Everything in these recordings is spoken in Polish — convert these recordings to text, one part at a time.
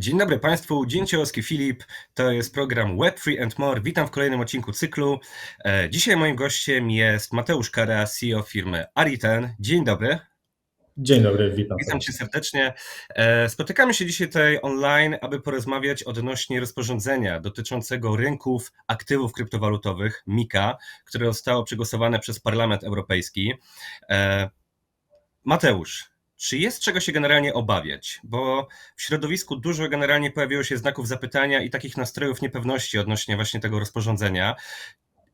Dzień dobry Państwu, dzień Ciołowski Filip, to jest program Web3 and More. Witam w kolejnym odcinku cyklu. E, Dzisiaj moim gościem jest Mateusz Kara, CEO firmy Ariten. Dzień dobry, Dzień dobry, witam. witam Cię serdecznie. E, Spotykamy się dzisiaj tutaj online, aby porozmawiać odnośnie rozporządzenia dotyczącego rynków aktywów kryptowalutowych MiCA, które zostało przegłosowane przez Parlament Europejski. E, Mateusz, czy jest czego się generalnie obawiać? Bo w środowisku dużo generalnie pojawiło się znaków zapytania i takich nastrojów niepewności odnośnie właśnie tego rozporządzenia.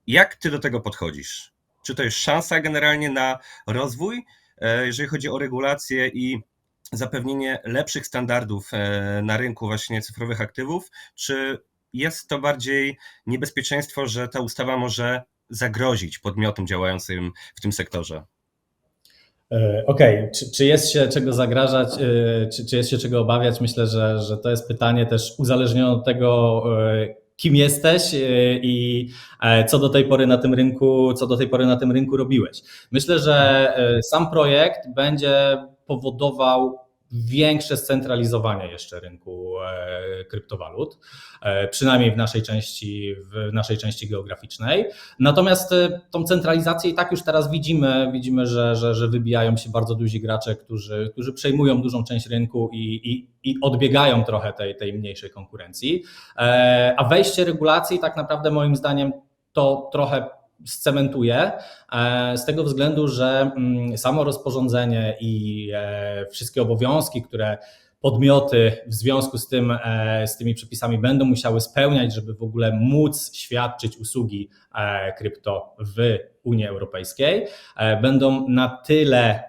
Jak ty do tego podchodzisz? Czy to jest szansa generalnie na rozwój, e, jeżeli chodzi o regulację i zapewnienie lepszych standardów e, na rynku właśnie cyfrowych aktywów, czy jest to bardziej niebezpieczeństwo, że ta ustawa może zagrozić podmiotom działającym w tym sektorze? E, Okej, okay. czy, czy, jest się czego zagrażać, e, czy, czy, jest się czego obawiać? Myślę, że, że to jest pytanie też uzależnione od tego, e, kim jesteś i co do tej pory na tym rynku, co do tej pory na tym rynku robiłeś. Myślę, że sam projekt będzie powodował większe scentralizowanie jeszcze rynku e, kryptowalut, e, przynajmniej w naszej części, w naszej części geograficznej. Natomiast e, tą centralizację i tak już teraz widzimy, widzimy, że, że, że wybijają się bardzo duzi gracze, którzy, którzy przejmują dużą część rynku i, i, i odbiegają trochę tej, tej mniejszej konkurencji. A wejście regulacji tak naprawdę moim zdaniem to trochę scementuje, z tego względu, że mm, samo rozporządzenie i e, wszystkie obowiązki, które podmioty w związku z, tym, e, z tymi przepisami będą musiały spełniać, żeby w ogóle móc świadczyć usługi e, krypto w Unii Europejskiej, będą na tyle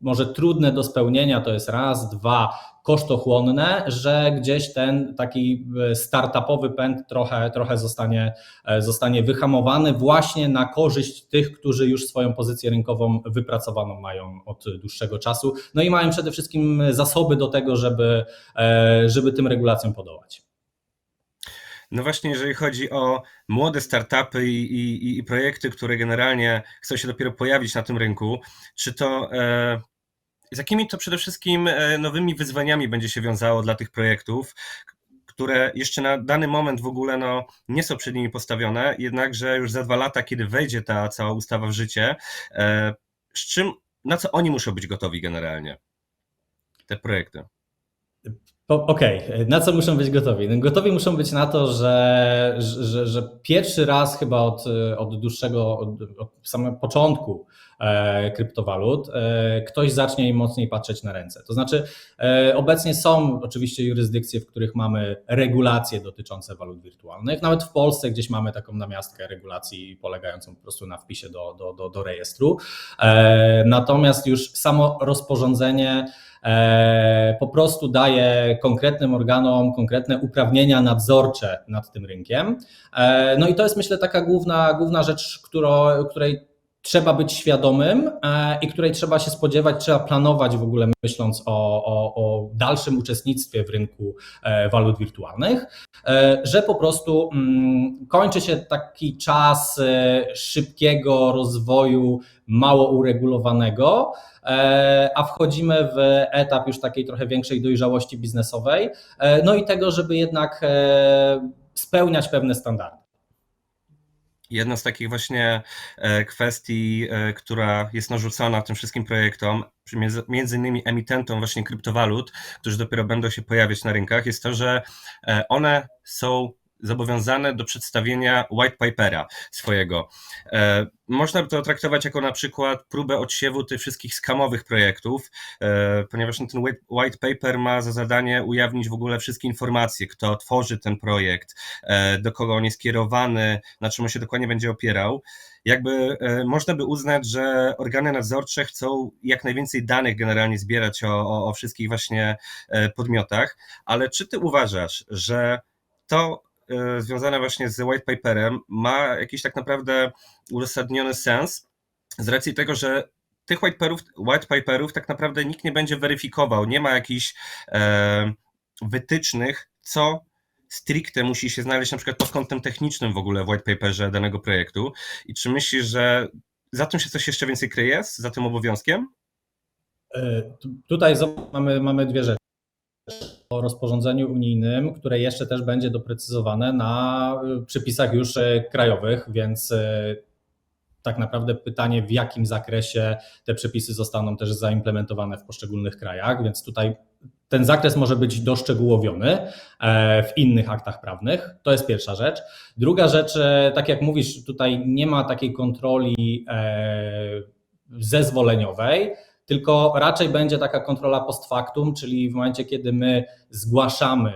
może trudne do spełnienia, to jest raz, dwa, kosztochłonne, że gdzieś ten taki e, startupowy pęd trochę, trochę zostanie, e, zostanie wyhamowany właśnie na korzyść tych, którzy już swoją pozycję rynkową wypracowaną mają od dłuższego czasu, no i mają przede wszystkim zasoby do tego, żeby, e, żeby tym regulacjom podołać. No właśnie, jeżeli chodzi o młode startupy i, i, i, projekty, które generalnie chcą się dopiero pojawić na tym rynku, czy to e, z jakimi to przede wszystkim e, nowymi wyzwaniami będzie się wiązało dla tych projektów, które jeszcze na dany moment w ogóle no, nie są przed nimi postawione, jednakże już za dwa lata, kiedy wejdzie ta cała ustawa w życie, e, z czym, na co oni muszą być gotowi generalnie, te projekty? Okej, okay. na co muszą być gotowi? No, gotowi muszą być na to, że, że, że pierwszy raz chyba od, od dłuższego, od, od samego początku e, kryptowalut e, ktoś zacznie im mocniej patrzeć na ręce. To znaczy, e, obecnie są oczywiście jurysdykcje, w których mamy regulacje dotyczące walut wirtualnych. Nawet w Polsce gdzieś mamy taką namiastkę regulacji polegającą po prostu na wpisie do, do, do, do rejestru. E, natomiast już samo rozporządzenie, po prostu daje konkretnym organom konkretne uprawnienia nadzorcze nad tym rynkiem. E, no i to jest myślę taka główna, główna rzecz, którą, której trzeba być świadomym e, i której trzeba się spodziewać, trzeba planować w ogóle myśląc o, o, o dalszym uczestnictwie w rynku walut wirtualnych, że po prostu mm, kończy się taki czas szybkiego rozwoju mało uregulowanego, E, a wchodzimy w etap już takiej trochę większej dojrzałości biznesowej, e, no i tego, żeby jednak e, spełniać pewne standardy. Jedna z takich właśnie kwestii, która jest narzucona tym wszystkim projektom, między innymi emitentom właśnie kryptowalut, którzy dopiero będą się pojawiać na rynkach, jest to, że one są zobowiązane do przedstawienia white papera swojego. E, można by to traktować jako na przykład próbę odsiewu tych wszystkich skamowych projektów, e, ponieważ ten white paper ma za zadanie ujawnić w ogóle wszystkie informacje, kto tworzy ten projekt, e, do kogo on jest kierowany, na czym on się dokładnie będzie opierał. Jakby można by uznać, że organy nadzorcze chcą jak najwięcej danych generalnie zbierać o, o, o wszystkich właśnie podmiotach, ale czy ty uważasz, że to związane właśnie z white paperem ma jakiś tak naprawdę uzasadniony sens z racji tego, że tych white paperów, white paperów tak naprawdę nikt nie będzie weryfikował, nie ma jakichś e, wytycznych, co stricte musi się znaleźć na przykład pod kątem technicznym w ogóle w white paperze danego projektu i czy myślisz, że za tym się coś jeszcze więcej kryje, za tym obowiązkiem? E, tutaj mamy, mamy dwie rzeczy. O rozporządzeniu unijnym, które jeszcze też będzie doprecyzowane na y, przepisach już y, krajowych, więc y, tak naprawdę pytanie, w jakim zakresie te przepisy zostaną też zaimplementowane w poszczególnych krajach, więc tutaj ten zakres może być doszczegółowiony e, w innych aktach prawnych. To jest pierwsza rzecz. Druga rzecz, e, tak jak mówisz, tutaj nie ma takiej kontroli e, zezwoleniowej, tylko raczej będzie taka kontrola post factum, czyli w momencie, kiedy my zgłaszamy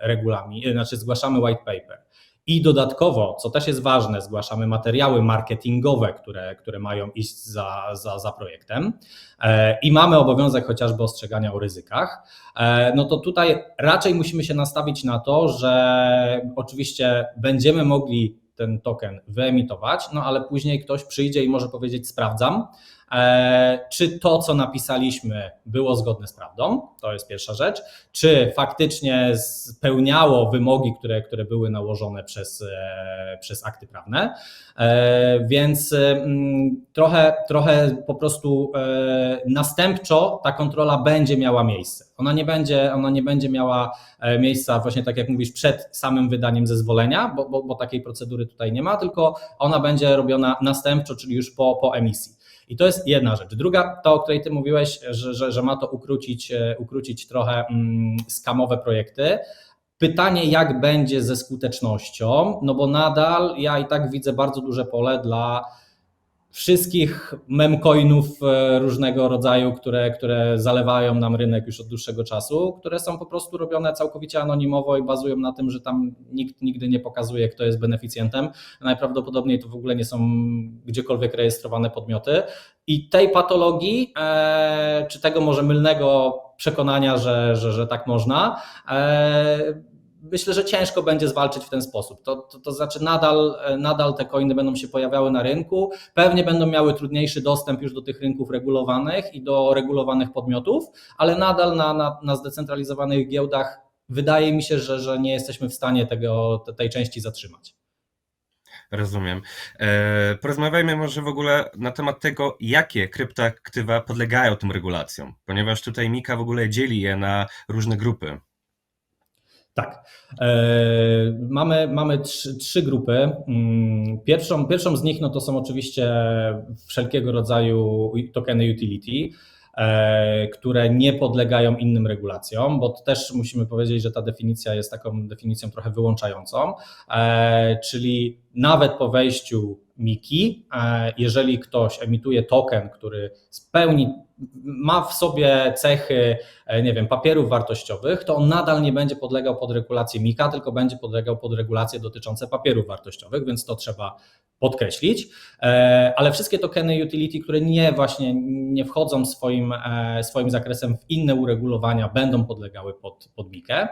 regulamin, znaczy zgłaszamy white paper. I dodatkowo, co też jest ważne, zgłaszamy materiały marketingowe, które, które mają iść za, za, za projektem e, i mamy obowiązek chociażby ostrzegania o ryzykach, e, no to tutaj raczej musimy się nastawić na to, że oczywiście będziemy mogli ten token wyemitować, no ale później ktoś przyjdzie i może powiedzieć: Sprawdzam, E, czy to, co napisaliśmy, było zgodne z prawdą? To jest pierwsza rzecz. Czy faktycznie spełniało wymogi, które, które były nałożone przez, e, przez akty prawne? E, więc mm, trochę, trochę po prostu następczo ta kontrola będzie miała miejsce. Ona nie będzie, ona nie będzie miała miejsca, właśnie tak jak mówisz, przed samym wydaniem zezwolenia, bo, bo, bo takiej procedury tutaj nie ma, tylko ona będzie robiona następczo, czyli już po, po emisji. I to jest jedna rzecz. Druga, to o której ty mówiłeś, że, że, że ma to ukrócić, e, ukrócić trochę mm, skamowe projekty. Pytanie, jak będzie ze skutecznością, no bo nadal ja i tak widzę bardzo duże pole dla wszystkich memcoinów e, różnego rodzaju, które, które zalewają nam rynek już od dłuższego czasu, które są po prostu robione całkowicie anonimowo i bazują na tym, że tam nikt nigdy nie pokazuje, kto jest beneficjentem. Najprawdopodobniej to w ogóle nie są gdziekolwiek rejestrowane podmioty. I tej patologii, e, czy tego może mylnego przekonania, że, że, że tak można, e, myślę, że ciężko będzie zwalczyć w ten sposób. To, to, to znaczy nadal, nadal te coiny będą się pojawiały na rynku, pewnie będą miały trudniejszy dostęp już do tych rynków regulowanych i do regulowanych podmiotów, ale nadal na, na, na zdecentralizowanych giełdach wydaje mi się, że, że nie jesteśmy w stanie tego, tej części zatrzymać. Rozumiem. E, porozmawiajmy może w ogóle na temat tego, jakie kryptoaktywa podlegają tym regulacjom, ponieważ tutaj Mika w ogóle dzieli je na różne grupy. Tak. E, mamy, mamy trzy, trzy grupy. Mm, pierwszą, pierwszą z nich no to są oczywiście wszelkiego rodzaju tokeny utility, e, które nie podlegają innym regulacjom, bo też musimy powiedzieć, że ta definicja jest taką definicją trochę wyłączającą, e, czyli nawet po wejściu Miki, jeżeli ktoś emituje token, który spełni ma w sobie cechy, e, nie wiem, papierów wartościowych, to on nadal nie będzie podlegał pod regulację MIKA, tylko będzie podlegał pod regulacje dotyczące papierów wartościowych, więc to trzeba podkreślić. E, ale wszystkie tokeny utility, które nie właśnie nie wchodzą swoim, e, swoim zakresem w inne uregulowania, będą podlegały pod, pod MIKę.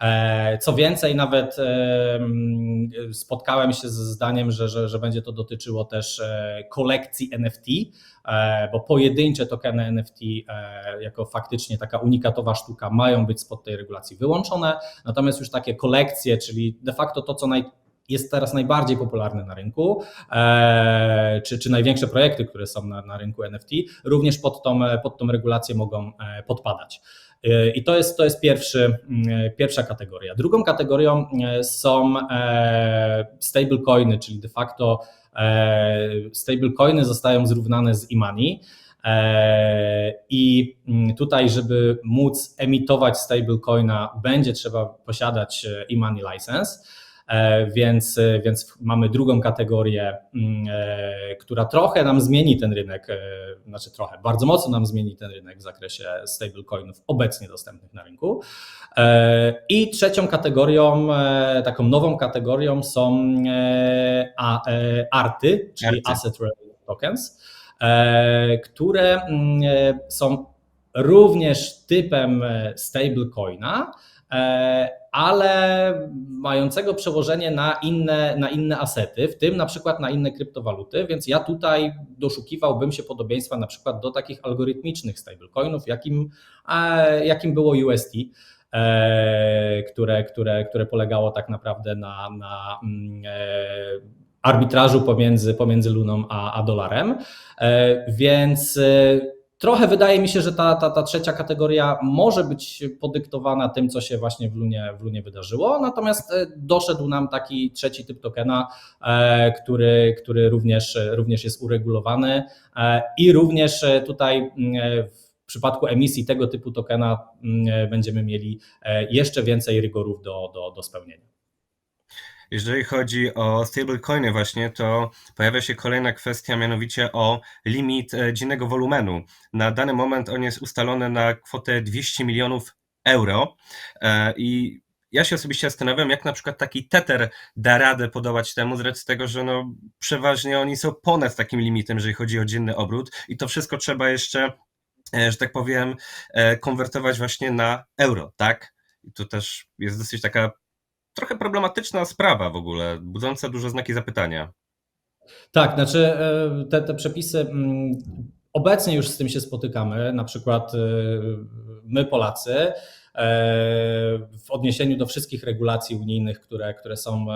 E, co więcej, nawet spotkałem się ze zdaniem, że, że, że będzie to dotyczyło też e, kolekcji NFT, e, bo pojedyncze tokeny NFT jako faktycznie taka unikatowa sztuka mają być spod tej regulacji wyłączone, natomiast już takie kolekcje, czyli de facto to, co naj, jest teraz najbardziej popularne na rynku, czy, czy największe projekty, które są na, na rynku NFT, również pod tą, pod tą regulację mogą podpadać. I to jest, to jest pierwszy, mm, pierwsza kategoria. Drugą kategorią e, są e, stablecoiny, czyli de facto e, stablecoiny zostają zrównane z e-money. I mm, tutaj, żeby móc emitować stablecoina, będzie trzeba posiadać e-money license. E, więc, e, więc mamy drugą kategorię, mm, e, która trochę nam zmieni ten rynek, znaczy trochę, bardzo mocno nam zmieni ten rynek w zakresie stablecoinów obecnie dostępnych na rynku. I trzecią kategorią, taką nową kategorią są ARTY, czyli Arty. Asset Related Tokens, które mm, są również typem stablecoina, ale mającego przełożenie na inne, na inne asety, w tym na przykład na inne kryptowaluty, więc ja tutaj doszukiwałbym się podobieństwa na przykład do takich algorytmicznych stablecoinów, jakim, e, jakim było UST. E, które, które, które polegało tak naprawdę na, na mm, e, arbitrażu pomiędzy, pomiędzy luną a, a dolarem. Więc Trochę wydaje mi się, że ta, ta, ta trzecia kategoria może być podyktowana tym, co się właśnie w Lunie, w Lunie wydarzyło, natomiast e, doszedł nam taki trzeci typ tokena, e, który, który również, również jest uregulowany e, i również tutaj w przypadku emisji tego typu tokena będziemy mieli jeszcze więcej rygorów do, do, do spełnienia. Jeżeli chodzi o stablecoiny właśnie, to pojawia się kolejna kwestia, mianowicie o limit e, dziennego wolumenu. Na dany moment on jest ustalony na kwotę 200 milionów euro e, i ja się osobiście zastanawiam, jak na przykład taki Tether da radę podołać temu, z racji tego, że no, przeważnie oni są ponad takim limitem, jeżeli chodzi o dzienny obrót i to wszystko trzeba jeszcze, e, że tak powiem, konwertować właśnie na euro, tak? I to też jest dosyć taka trochę problematyczna sprawa w ogóle, budząca duże znaki zapytania. Tak, znaczy e, te, te przepisy, mm, obecnie już z tym się spotykamy, na przykład e, my Polacy, e, w odniesieniu do wszystkich regulacji unijnych, które, które są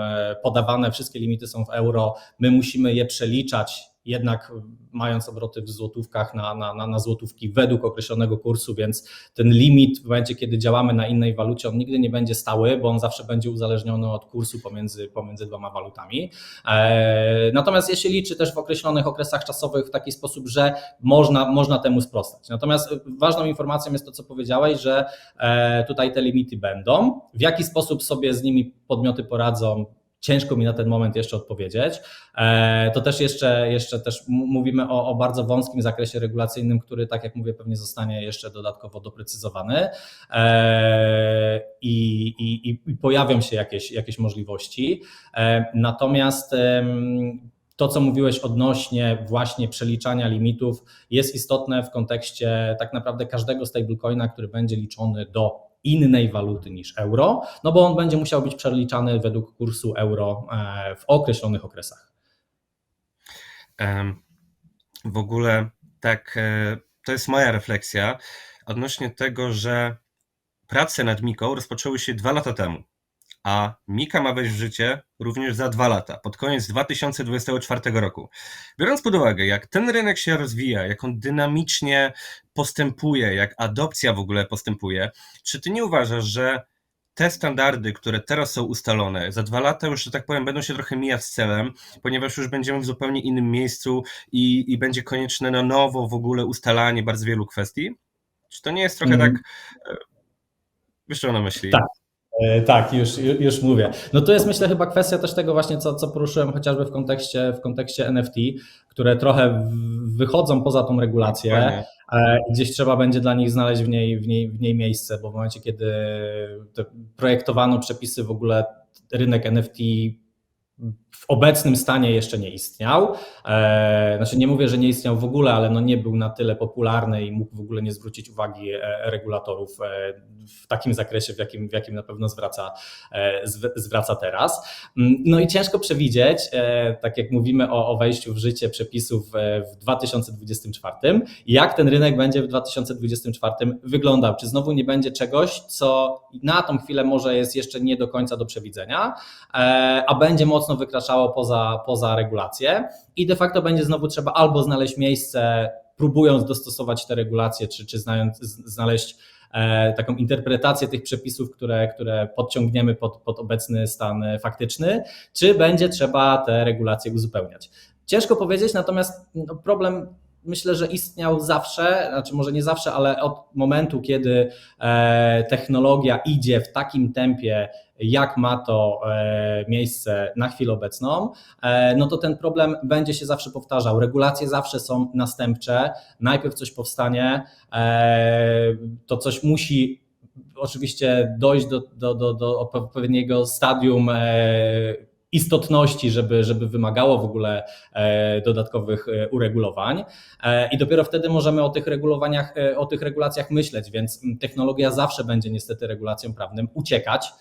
podawane, wszystkie limity są w euro, my musimy je przeliczać jednak mając obroty w złotówkach na, na, na złotówki według określonego kursu, więc ten limit w momencie, kiedy działamy na innej walucie, on nigdy nie będzie stały, bo on zawsze będzie uzależniony od kursu pomiędzy, pomiędzy dwoma walutami. E, natomiast jeśli liczy też w określonych okresach czasowych w taki sposób, że można, można temu sprostać. Natomiast ważną informacją jest to, co powiedziałeś, że e, tutaj te limity będą. W jaki sposób sobie z nimi podmioty poradzą, ciężko mi na ten moment jeszcze odpowiedzieć. E, to też jeszcze, jeszcze też mówimy o, o, bardzo wąskim zakresie regulacyjnym, który, tak jak mówię, pewnie zostanie jeszcze dodatkowo doprecyzowany e, i, i, i pojawią się jakieś, jakieś możliwości. E, natomiast to, co mówiłeś odnośnie właśnie przeliczania limitów, jest istotne w kontekście tak naprawdę każdego stablecoina, który będzie liczony do innej waluty niż euro, no bo on będzie musiał być przeliczany według kursu euro e, w określonych okresach. W ogóle tak, e, to jest moja refleksja odnośnie tego, że prace nad Miką rozpoczęły się dwa lata temu a Mika ma wejść w życie również za dwa lata, pod koniec 2024 roku. Biorąc pod uwagę, jak ten rynek się rozwija, jak on dynamicznie postępuje, jak adopcja w ogóle postępuje, czy ty nie uważasz, że te standardy, które teraz są ustalone, za dwa lata już, że tak powiem, będą się trochę mijać z celem, ponieważ już będziemy w zupełnie innym miejscu i, i będzie konieczne na nowo w ogóle ustalanie bardzo wielu kwestii? Czy to nie jest trochę mm. tak. E, wiesz, co na myśli? Tak. E, tak, już, już mówię. No to jest myślę chyba kwestia też tego właśnie, co, co poruszyłem chociażby w kontekście, w kontekście NFT, które trochę wychodzą poza tą regulację. Fajnie. Gdzieś trzeba będzie dla nich znaleźć w niej, w niej, w niej miejsce, bo w momencie, kiedy projektowano przepisy w ogóle rynek NFT w obecnym stanie jeszcze nie istniał. E, znaczy nie mówię, że nie istniał w ogóle, ale no nie był na tyle popularny i mógł w ogóle nie zwrócić uwagi e, regulatorów e, w takim zakresie, w jakim, w jakim na pewno zwraca, zwraca teraz. Mm, no i ciężko przewidzieć, tak jak mówimy o, o wejściu w życie przepisów w 2024, jak ten rynek będzie w 2024 wyglądał. Czy znowu nie będzie czegoś, co na tą chwilę może jest jeszcze nie do końca do przewidzenia, a będzie mocno wykraczać wykraczało poza, poza regulacje i de facto będzie znowu trzeba albo znaleźć miejsce, próbując dostosować te regulacje, czy, czy znając, znaleźć e, taką interpretację tych przepisów, które, które podciągniemy pod, pod obecny stan faktyczny, czy będzie trzeba te regulacje uzupełniać. Ciężko powiedzieć, natomiast no, problem myślę, że istniał zawsze, znaczy może nie zawsze, ale od momentu, kiedy e, technologia idzie w takim tempie, jak ma to e, miejsce na chwilę obecną, e, no to ten problem będzie się zawsze powtarzał. Regulacje zawsze są następcze. Najpierw coś powstanie, to coś musi oczywiście dojść do, do, do, do odpowiedniego stadium istotności, żeby, żeby wymagało w ogóle e, dodatkowych e, uregulowań e, i dopiero wtedy możemy o tych regulowaniach, o tych regulacjach myśleć, więc technologia zawsze będzie niestety regulacją prawnym uciekać,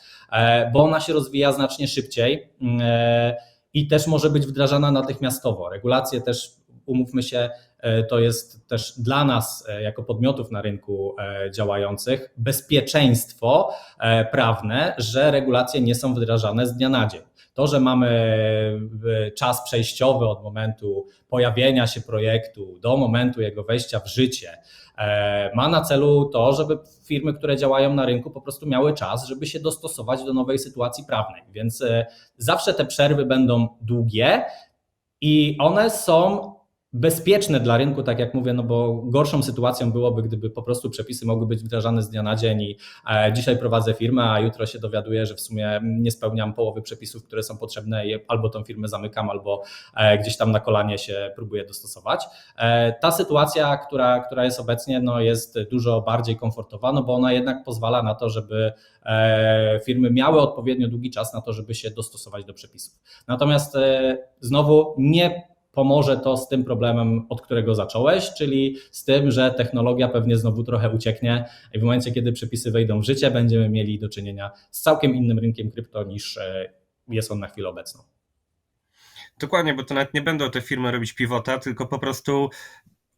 bo ona się rozwija znacznie szybciej i też może być wdrażana natychmiastowo. Regulacje też, umówmy się, to jest też dla nas, jako podmiotów na rynku działających, bezpieczeństwo prawne, że regulacje nie są wdrażane z dnia na dzień. To, że mamy e, czas przejściowy od momentu pojawienia się projektu do momentu jego wejścia w życie, e, ma na celu to, żeby firmy, które działają na rynku, po prostu miały czas, żeby się dostosować do nowej sytuacji prawnej. Więc e, zawsze te przerwy będą długie i one są bezpieczne dla rynku, tak jak mówię, no bo gorszą sytuacją byłoby, gdyby po prostu przepisy mogły być wdrażane z dnia na dzień i e, dzisiaj prowadzę firmę, a jutro się dowiaduję, że w sumie nie spełniam połowy przepisów, które są potrzebne i albo tą firmę zamykam, albo e, gdzieś tam na kolanie się próbuję dostosować. E, Ta sytuacja, która, która jest obecnie, no jest dużo bardziej komfortowa, no bo ona jednak pozwala na to, żeby firmy miały odpowiednio długi czas na to, żeby się dostosować do przepisów. Natomiast znowu nie pomoże to z tym problemem, od którego zacząłeś, czyli z tym, że technologia pewnie znowu trochę ucieknie i w momencie, kiedy przepisy wejdą w życie, będziemy mieli do czynienia z całkiem innym rynkiem krypto niż e, jest on na chwilę obecną. Dokładnie, bo to nawet nie będą te firmy robić pivota, tylko po prostu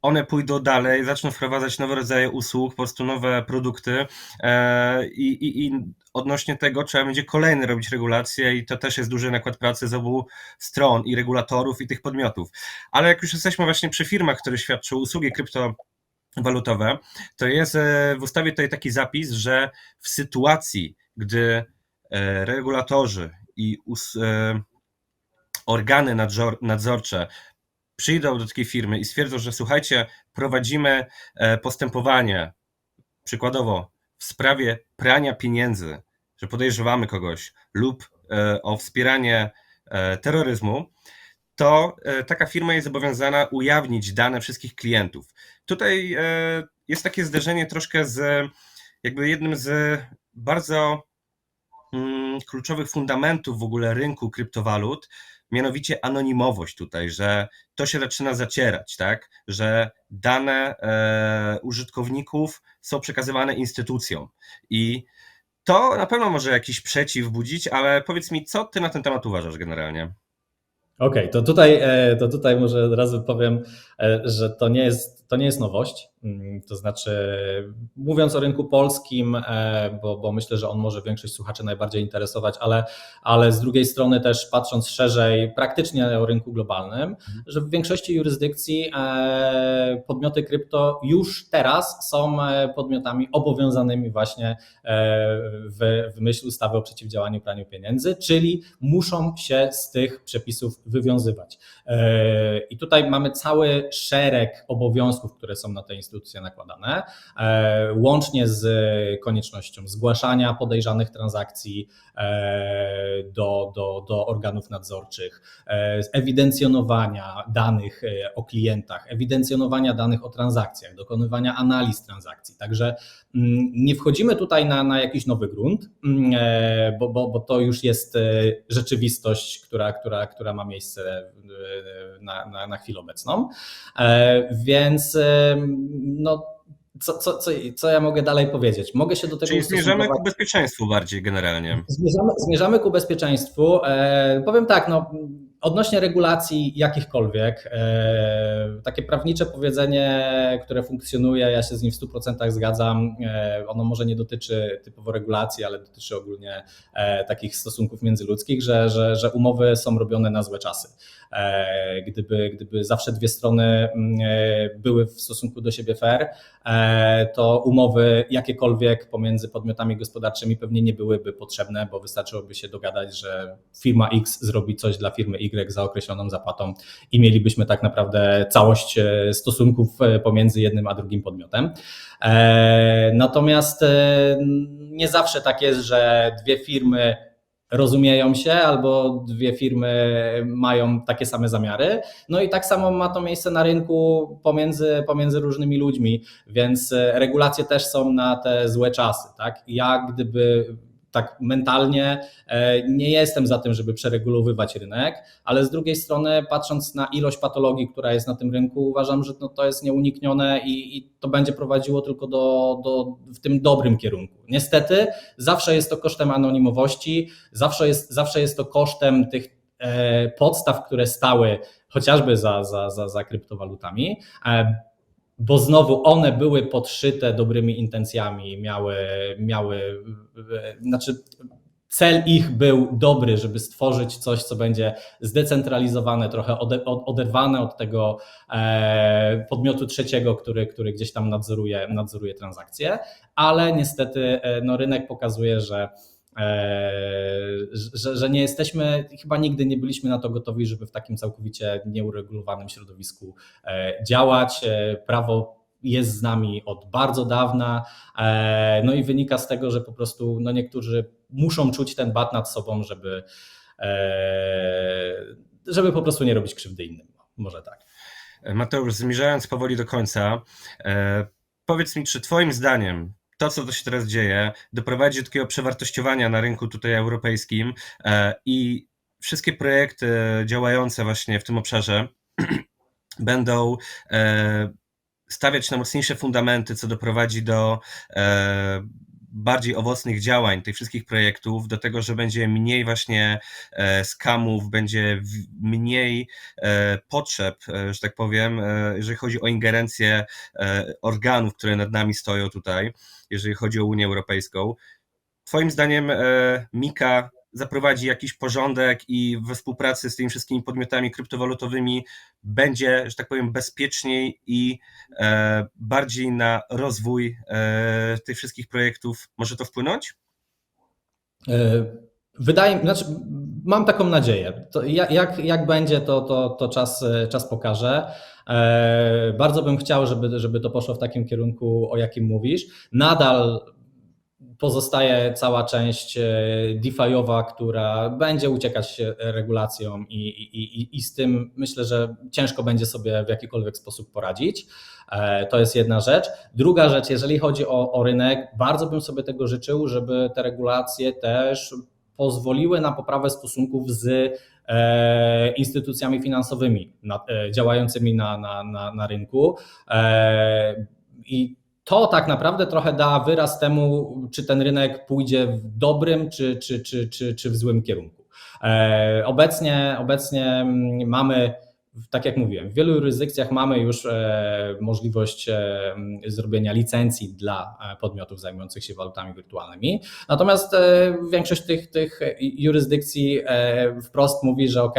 one pójdą dalej, zaczną wprowadzać nowe rodzaje usług, po prostu nowe produkty e, i, i, i odnośnie tego trzeba będzie kolejny robić regulacje i to też jest duży nakład pracy z obu stron i regulatorów i tych podmiotów. Ale jak już jesteśmy właśnie przy firmach, które świadczą usługi kryptowalutowe, to jest e, w ustawie tutaj taki zapis, że w sytuacji, gdy e, regulatorzy i us, organy nadzor, nadzorcze przyjdą do takiej firmy i stwierdzą, że słuchajcie, prowadzimy e, postępowanie, przykładowo w sprawie prania pieniędzy, że podejrzewamy kogoś lub e, o wspieranie e, terroryzmu, to taka firma jest zobowiązana ujawnić dane wszystkich klientów. Tutaj jest takie zderzenie troszkę z jakby jednym z bardzo mm, kluczowych fundamentów w ogóle rynku kryptowalut, mianowicie anonimowość tutaj, że to się zaczyna zacierać, tak? Że dane e, użytkowników są przekazywane instytucjom i to na pewno może jakiś przeciw budzić, ale powiedz mi, co ty na ten temat uważasz generalnie? Okej, okay, to, tutaj, e, to tutaj może od razu powiem, e, że to nie jest, to nie jest nowość. Mm, to znaczy, mówiąc o rynku polskim, e, bo, bo myślę, że on może większość słuchaczy najbardziej interesować, ale, ale z drugiej strony też patrząc szerzej, praktycznie o rynku globalnym, mhm. że w większości jurysdykcji podmioty krypto już teraz są podmiotami obowiązanymi właśnie w, w myśl ustawy o przeciwdziałaniu praniu pieniędzy, czyli muszą się z tych przepisów wywiązywać. I tutaj mamy cały szereg obowiązków, które są na te instytucje nakładane, e, łącznie z koniecznością zgłaszania podejrzanych transakcji e, do, do, do organów nadzorczych, e, ewidencjonowania danych o klientach, ewidencjonowania danych o transakcjach, dokonywania analiz transakcji. Także mm, nie wchodzimy tutaj na, na jakiś nowy grunt, mm, bo, bo, bo to już jest rzeczywistość, która, która, która ma miejsce na, na, na chwilę obecną. Więc no, co, co, co, co ja mogę dalej powiedzieć? Mogę się do tego Czyli zmierzamy ku bezpieczeństwu bardziej generalnie. Zmierzamy, zmierzamy ku bezpieczeństwu. E, powiem tak, no, odnośnie regulacji jakichkolwiek, e, takie prawnicze powiedzenie, które funkcjonuje, ja się z nim w 100% zgadzam. E, ono może nie dotyczy typowo regulacji, ale dotyczy ogólnie e, takich stosunków międzyludzkich, że, że, że umowy są robione na złe czasy. Gdyby, gdyby zawsze dwie strony mm, były w stosunku do siebie fair, to umowy jakiekolwiek pomiędzy podmiotami gospodarczymi pewnie nie byłyby potrzebne, bo wystarczyłoby się dogadać, że firma X zrobi coś dla firmy Y za określoną zapłatą i mielibyśmy tak naprawdę całość stosunków pomiędzy jednym a drugim podmiotem. Natomiast nie zawsze tak jest, że dwie firmy rozumieją się, albo dwie firmy mają takie same zamiary. No i tak samo ma to miejsce na rynku pomiędzy, pomiędzy różnymi ludźmi, więc regulacje też są na te złe czasy. Tak? Ja gdyby tak mentalnie e, nie jestem za tym, żeby przeregulowywać rynek, ale z drugiej strony, patrząc na ilość patologii, która jest na tym rynku, uważam, że no to jest nieuniknione i, i to będzie prowadziło tylko do, do, w tym dobrym kierunku. Niestety, zawsze jest to kosztem anonimowości, zawsze jest, zawsze jest to kosztem tych e, podstaw, które stały chociażby za, za, za, za kryptowalutami. E, bo znowu one były podszyte dobrymi intencjami, miały, miały znaczy cel ich był dobry, żeby stworzyć coś, co będzie zdecentralizowane, trochę ode, od, oderwane od tego e, podmiotu trzeciego, który, który gdzieś tam nadzoruje, nadzoruje transakcje, ale niestety e, no, rynek pokazuje, że że, że nie jesteśmy, chyba nigdy nie byliśmy na to gotowi, żeby w takim całkowicie nieuregulowanym środowisku e, działać. E, Prawo jest z nami od bardzo dawna, no i wynika z tego, że po prostu no niektórzy muszą czuć ten bat nad sobą, żeby, żeby po prostu nie robić krzywdy innym. Może tak. Mateusz, zmierzając powoli do końca, powiedz mi, czy Twoim zdaniem to, co to się teraz dzieje, doprowadzi do takiego przewartościowania na rynku tutaj europejskim e, i wszystkie projekty działające właśnie w tym obszarze będą e, stawiać na mocniejsze fundamenty, co doprowadzi do e, bardziej owocnych działań tych wszystkich projektów, do tego, że będzie mniej właśnie e, skamów, będzie mniej e, potrzeb, e, że tak powiem, jeżeli chodzi o ingerencję organów, które nad nami stoją tutaj, jeżeli chodzi o Unię Europejską. Twoim zdaniem Mika zaprowadzi jakiś porządek i we współpracy z tymi wszystkimi podmiotami kryptowalutowymi będzie, że tak powiem, bezpieczniej i e, bardziej na rozwój e, tych wszystkich projektów może to wpłynąć? E, Wydaje znaczy mam taką nadzieję. Jak, jak, jak będzie, to, to, to czas, czas pokaże. Bardzo bym chciał, żeby, żeby to poszło w takim kierunku, o jakim mówisz. Nadal pozostaje cała część e, DeFi'owa, która będzie uciekać regulacjom i, i, i, z tym myślę, że ciężko będzie sobie w jakikolwiek sposób poradzić. E, To jest jedna rzecz. Druga rzecz, jeżeli chodzi o, o rynek, bardzo bym sobie tego życzył, żeby te regulacje też pozwoliły na poprawę stosunków z e, instytucjami finansowymi na, działającymi na, na, na, na rynku. I to tak naprawdę trochę da wyraz temu, czy ten rynek pójdzie w dobrym, czy, czy, czy, czy, czy w złym kierunku. E, Obecnie, obecnie mm, mamy, tak jak mówiłem, w wielu jurysdykcjach mamy już e, możliwość e, zrobienia licencji dla e, podmiotów zajmujących się walutami wirtualnymi. Natomiast większość tych, tych jurysdykcji wprost mówi, że OK,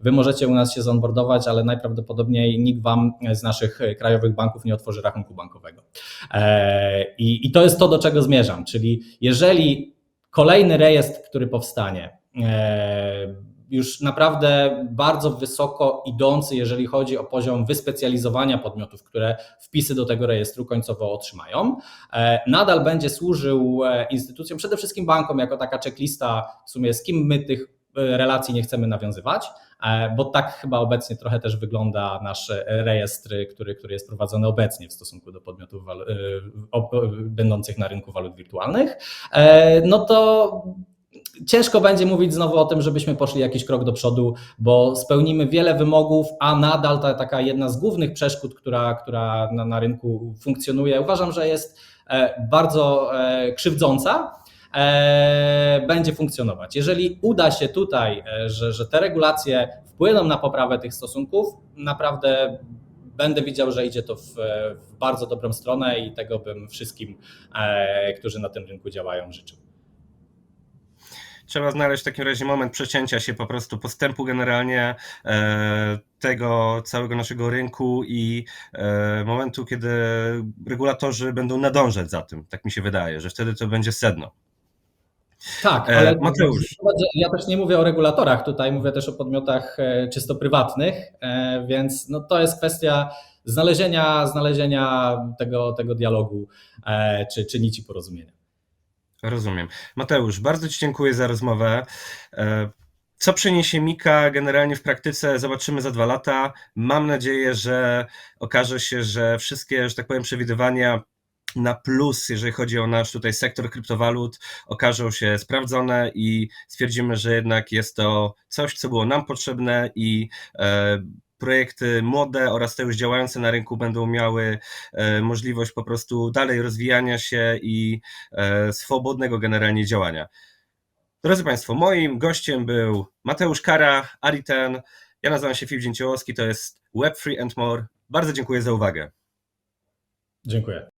wy możecie u nas się zonboardować, ale najprawdopodobniej nikt wam z naszych krajowych banków nie otworzy rachunku bankowego. I, I to jest to, do czego zmierzam, czyli jeżeli kolejny rejestr, który powstanie, już naprawdę bardzo wysoko idący, jeżeli chodzi o poziom wyspecjalizowania podmiotów, które wpisy do tego rejestru końcowo otrzymają, e, nadal będzie służył e, instytucjom, przede wszystkim bankom, jako taka checklista w sumie z kim my tych e, relacji nie chcemy nawiązywać, bo tak chyba obecnie trochę też wygląda nasz rejestr, który, który jest prowadzony obecnie w stosunku do podmiotów będących na rynku walut wirtualnych, no to ciężko będzie mówić znowu o tym, żebyśmy poszli jakiś krok do przodu, bo spełnimy wiele wymogów, a nadal ta taka jedna z głównych przeszkód, która, która na, na rynku funkcjonuje, uważam, że jest e, bardzo e, krzywdząca. e, Będzie funkcjonować. Jeżeli uda się tutaj, że, że te regulacje wpłyną na poprawę tych stosunków, naprawdę będę widział, że idzie to w, w bardzo dobrą stronę i tego bym wszystkim, którzy na tym rynku działają, życzył. Trzeba znaleźć w takim razie moment przecięcia się po prostu postępu generalnie e, tego całego naszego rynku i e, momentu, kiedy regulatorzy będą nadążać za tym. Tak mi się wydaje, że wtedy to będzie sedno. Tak, E, ale Mateusz. ja też nie mówię o regulatorach tutaj, mówię też o podmiotach czysto prywatnych, więc no to jest kwestia znalezienia, znalezienia tego, tego dialogu czy, czy nici porozumienia. Rozumiem. Mateusz, bardzo Ci dziękuję za rozmowę. E, Co przyniesie Mika generalnie w praktyce, zobaczymy za dwa lata. Mam nadzieję, że okaże się, że wszystkie, że tak powiem, przewidywania na plus, jeżeli chodzi o nasz tutaj sektor kryptowalut, okażą się sprawdzone i stwierdzimy, że jednak jest to coś, co było nam potrzebne i e, projekty młode oraz te już działające na rynku będą miały e, możliwość po prostu dalej rozwijania się i e, swobodnego generalnie działania. Drodzy Państwo, moim gościem był Mateusz Kara, Ariten. Ja nazywam się Filip Dzięciołowski, to jest Web3 and More. Bardzo dziękuję za uwagę. Dziękuję.